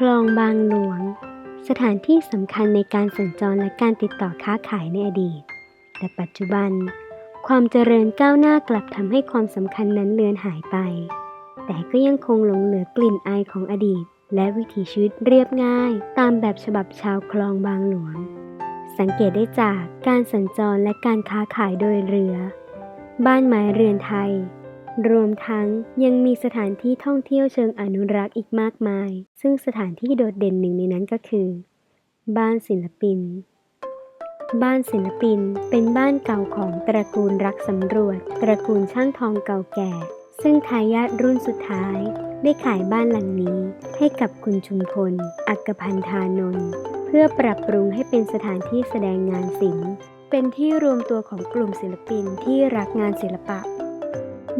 คลองบางหลวง สถานที่สำคัญในการสัญจรและการติดต่อค้าขายในอดีต แต่ปัจจุบัน ความเจริญก้าวหน้ากลับทำให้ความสำคัญนั้นเลือนหายไป แต่ก็ยังคงหลงเหลือกลิ่นอายของอดีต และวิถีชีวิตเรียบง่าย ตามแบบฉบับชาวคลองบางหลวง สังเกตได้จากการสัญจรและการค้าขายโดยเรือ บ้านไม้เรือนไทย รวมทั้งยังมีสถานที่ท่องเที่ยวเชิงอนุรักษ์อีกมากมาย ซึ่งสถานที่โดดเด่นหนึ่งในนั้นก็คือ บ้านศิลปิน บ้านศิลปินเป็นบ้านเก่าของตระกูลรักสำรวจ ตระกูลช่างทองเก่าแก่ ซึ่งทายาทรุ่นสุดท้าย ได้ขายบ้านหลังนี้ให้กับคุณชุมพล อักพันธานนท์เพื่อปรับปรุงให้เป็นสถานที่แสดงงานศิลป์เป็นที่รวมตัวของกลุ่มศิลปินที่รักงานศิลปะ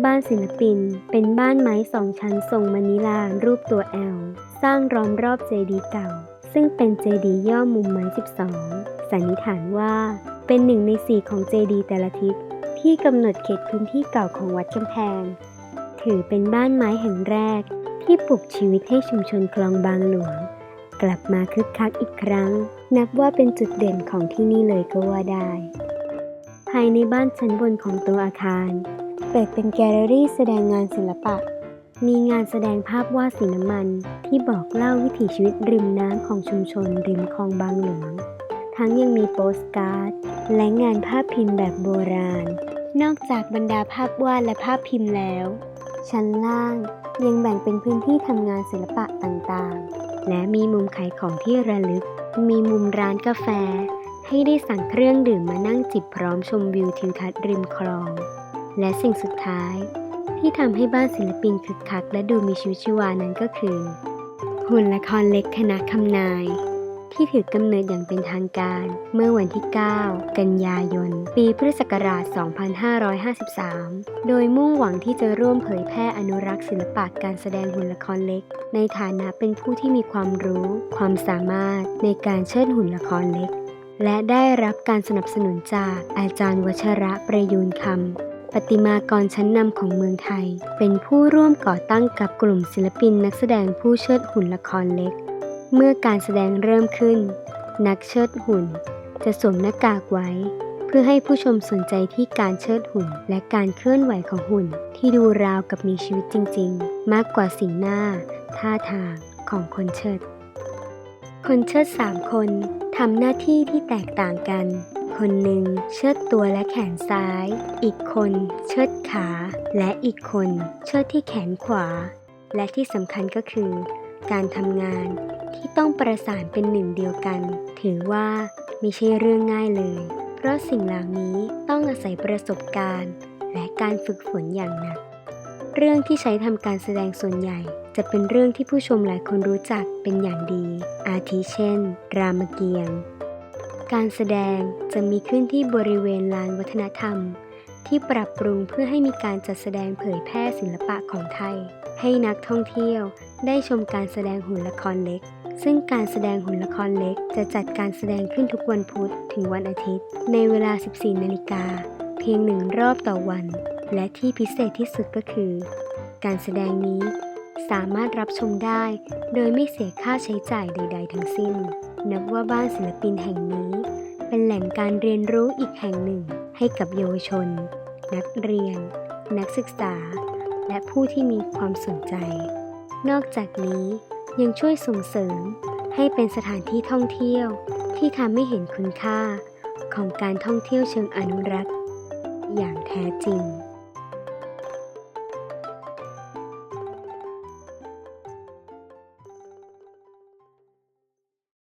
บ้านศิลปิน เป็นบ้านไม้สองชั้นทรงมะนิลารูปตัวแอล สร้างล้อมรอบเจดีย์เก่า ซึ่งเป็นเจดีย์ย่อมุมไม้ 12 สันนิษฐานว่า เป็นหนึ่งในสี่ของเจดีย์แต่ละทิศที่กำหนดเขตพื้นที่เก่าของวัดกำแพง ถือเป็นบ้านไม้แห่งแรก ที่ปลุกชีวิตให้ชุมชนคลองบางหลวง กลับมาคึกคักอีกครั้ง นับว่าเป็นจุดเด่นของที่นี่เลยก็ว่าได้ ภายในบ้านชั้นบนของตัวอาคาร เปิดเป็นแกลเลอรี่แสดงงานศิลปะ มีงานแสดงภาพวาดสีน้ำมันที่บอกเล่าวิถีชีวิตริมน้ำของชุมชนริมคลองบางหลวง ทั้งยังมีโปสการ์ด และงานภาพพิมพ์แบบโบราณ นอกจากบรรดาภาพวาดและภาพพิมพ์แล้ว ชั้นล่างยังแบ่งเป็นพื้นที่ทำงานศิลปะต่างๆ และมีมุมขายของที่ระลึก มีมุมร้านกาแฟ ให้ได้สั่งเครื่องดื่มมานั่งจิบพร้อมชมวิวทิวทัศน์ริมคลอง และสิ่งสุดท้าย ที่ทำให้บ้านศิลปินคึกคัก และดูมีชีวิตชีวานั้นก็คือ หุ่นละครเล็กคณะคำนาย ที่ถือกำเนิดอย่างเป็นทางการ เมื่อวันที่ 9 กันยายน ปีพุทธศักราช 2553 โดยมุ่งหวังที่จะร่วมเผยแพร่อนุรักษ์ศิลปะการแสดงหุ่นละครเล็ก ในฐานะเป็นผู้ที่มีความรู้ ความสามารถในการเชิดหุ่นละครเล็กและได้รับการสนับสนุนจากอาจารย์วชระประยูนคำ ประติมากรชั้นนำของเมืองไทย เป็นผู้ร่วมก่อตั้งกับกลุ่มศิลปินนักแสดงผู้เชิดหุ่นละครเล็ก เมื่อการแสดงเริ่มขึ้น นักเชิดหุ่น จะสวมหน้ากากไว้ เพื่อให้ผู้ชมสนใจที่การเชิดหุ่น และการเคลื่อนไหวของหุ่น ที่ดูราวกับมีชีวิตจริง ๆ มากกว่าสีหน้า ท่าทางของคนเชิด คนเชิดสามคนทำหน้าที่ที่แตกต่างกัน คนหนึ่งเชิดตัวและแขนซ้าย อีกคนเชิดขา และอีกคนเชิดที่แขนขวา และที่สำคัญก็คือ การทำงานที่ต้องประสานเป็นหนึ่งเดียวกัน ถือว่าไม่ใช่เรื่องง่ายเลย เพราะสิ่งเหล่านี้ต้องอาศัยประสบการณ์ และการฝึกฝนอย่างหนัก เรื่องที่ใช้ทำการแสดงส่วนใหญ่ จะเป็นเรื่องที่ผู้ชมหลายคนรู้จักเป็นอย่างดี อาทิเช่น รามเกียรติ์ การแสดงจะมีขึ้นที่บริเวณลานวัฒนธรรม ที่ปรับปรุงเพื่อให้มีการจัดแสดงเผยแพร่ศิลปะของไทย ให้นักท่องเที่ยวได้ชมการแสดงหุ่นละครเล็ก ซึ่งการแสดงหุ่นละครเล็ก จะจัดการแสดงขึ้นทุกวันพุธถึงวันอาทิตย์ ในเวลา 14 นาฬิกา เพียงหนึ่งรอบต่อวัน และที่พิเศษที่สุดก็คือ การแสดงนี้ สามารถรับชมได้ โดยไม่เสียค่าใช้จ่ายใด ๆ ทั้งสิ้น นับว่าบ้านศิลปินแห่งนี้ เป็นแหล่งการเรียนรู้อีกแห่งหนึ่งให้กับเยาวชน นักเรียน นักศึกษา และผู้ที่มีความสนใจ นอกจากนี้ยังช่วยส่งเสริมให้เป็นสถานที่ท่องเที่ยวที่ทำให้เห็นคุณค่าของการท่องเที่ยวเชิงอนุรักษ์ อย่างแท้จริง